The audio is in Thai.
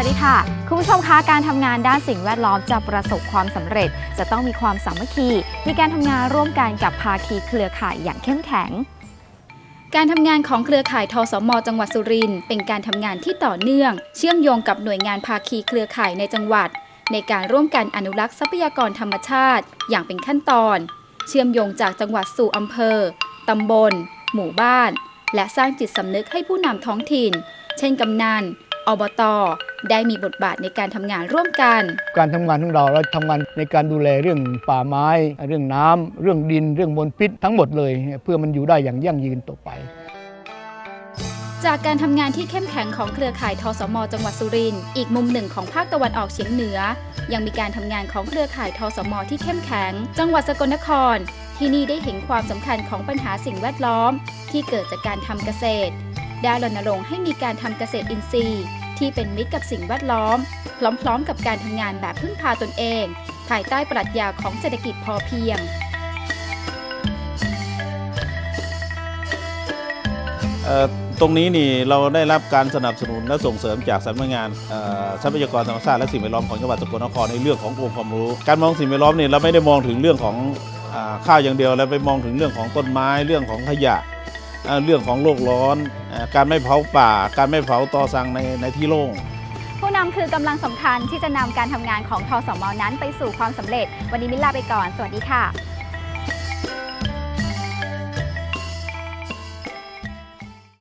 วัสดีค่ะ คุณผู้ชมคะการทำงานด้านสิ่งแวดล้อมจะประสบความสำเร็จ จะต้องมีความสามัคคี มีการทำงานร่วมกันกับภาคีเครือข่ายอย่างเข้มแข็ง การทำงานของเครือข่ายทสม จังหวัดสุรินทร์เป็นการทำงานที่ต่อเนื่อง เชื่อมโยงกับหน่วยงานภาคีเครือข่ายในจังหวัด ในการร่วมกันอนุรักษ์ทรัพยากรธรรมชาติ อย่างเป็นขั้นตอน เชื่อมโยงจากจังหวัดสู่อำเภอตำบล หมู่บ้าน และสร้างจิตสำนึกให้ผู้นำท้องถิ่น เช่นกำนันอบต ได้มีบทบาทในการทำงานร่วมกัน การทำงานของเราเราทำงานในการดูแลเรื่องป่าไม้ เรื่องน้ำเรื่องดิน เรื่องมลพิษทั้งหมดเลย เพื่อมันอยู่ได้อย่างยั่งยืนต่อไปจากการทำงานที่เข้มแข็งของเครือข่ายทสม จังหวัดสุรินทร์อีกมุมหนึ่งของภาคตะวันออกเฉียงเหนือ ยังมีการทำงานของเครือข่ายทสม ที่เข้มแข็ง จังหวัดสกลนคร ที่นี่ได้เห็นความสำคัญของปัญหาสิ่งแวดล้อม ที่เกิดจากการทำเกษตร ได้รณรงค์ให้มีการทำเกษตรอินทรีย์ ที่เป็นมิตรกับสิ่งแวดล้อม พร้อมๆ กับการทำงานแบบพึ่งพาตนเอง ภายใต้ปรัชญาของเศรษฐกิจพอเพียงตรงนี้นี่เราได้รับการสนับสนุนและส่งเสริมจากสำนักงานทรัพยากรธรรมชาติและสิ่งแวดล้อมของจังหวัดสกลนครในเรื่องขององค์ความรู้ การมองสิ่งแวดล้อมนี่เราไม่ได้มองถึงเรื่องของข้าวอย่างเดียวเราไปมองถึงเรื่องของต้นไม้เรื่องของขยะ เรื่องของโลกร้อนอการไม่เผาป่า การไม่เผาตอสังในในที่โล่งผู้นำคือกำลังสำคัญที่จะนำการทำงานของทสมนั้นไปสู่ความสำเร็จ วันนี้มิลลาไปก่อน สวัสดีค่ะ